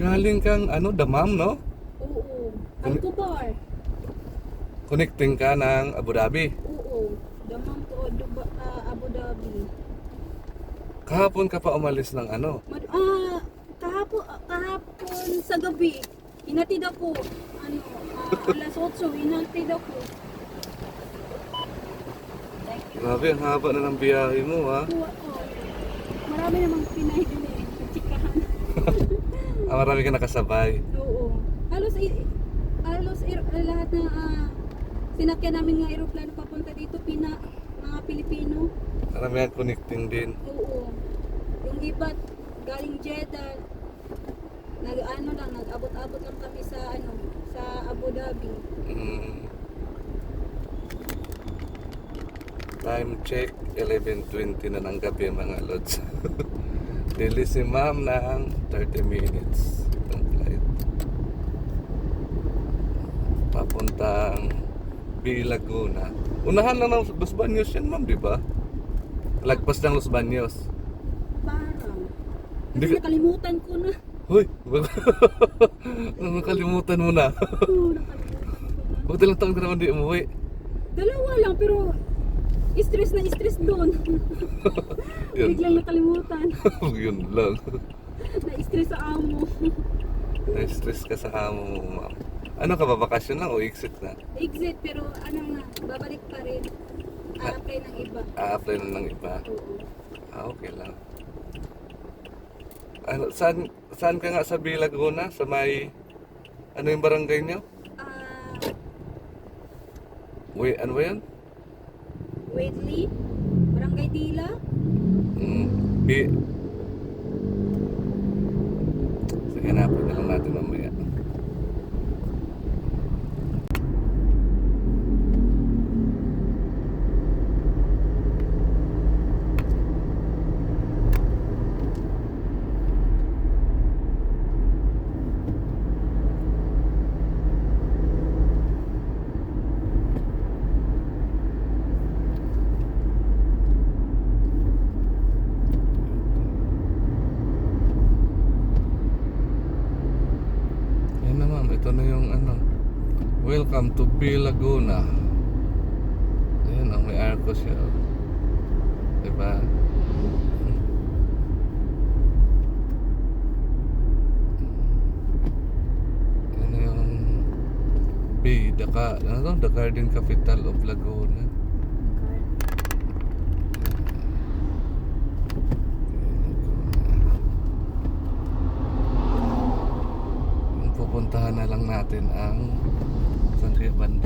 Galing kang ano, damam, no? Oo. Ano? Alcobar. Connecting ka ng Abu Dhabi. Oo. Damam to Duba, ah, Abu Dhabi. Kahapon ka pa umalis ng ano. Mad ah, kahapon, ah, kahapon sa gabi, inatid ako. Ano, ah, alas 8, inatid ako. Thank you. Grabe, ang haba na ng biyahe mo, ha? Kuha ko. Marami namang. Chikahan. Ah, marami ka nakasabay. Oo. Halos, i- halos ir- lahat na ah, sinakyan namin ng aeroplano papunta dito, Pina, mga Pilipino. Marami ang connecting din. Oo. Yung iba galing Jeddah. Nag ano lang, nag-abot-abot lang kami sa ano, sa Abu Dhabi. Mm. Time check, 11.20 na ng gabi mga lods. Dili si ma'am ng 30 minutes ng flight. Papuntang B. Laguna. Unahan lang ng Los Baños yan ma'am, di ba? Lagpas ng Los Baños. Parang. Hindi Kasi ka- nakalimutan ko na. Hoy! Nakalimutan mo na. Oo, nakalimutan ko na. Buti lang taong ka naman di umuwi. Dalawa lang, pero stress na stress doon. Yun. Biglang nakalimutan. Yun lang. Na-stress sa amo. Na-stress ka sa amo mo, ma'am. Ano ka ba, bakasyon lang o exit na? Exit, pero ano na, babalik pa rin. A-apply ng iba. A-apply na ng iba. Oo. Ah, okay lang. Ano, saan, saan ka nga sa Bilaguna? Sa may, ano yung barangay niyo? Ah, Wait, ano ba yan? Wadley, Barangay Dila. Mm, B... Sige, na lang natin mamaya. Yan na ma'am, ito na yung ano. Welcome to B Laguna. Ayan, oh, may arco siya. oh. Diba? Yan na yung B, the, ano, the Garden Capital of Laguna. Yung pupuntahan na lang natin ang kaya banda?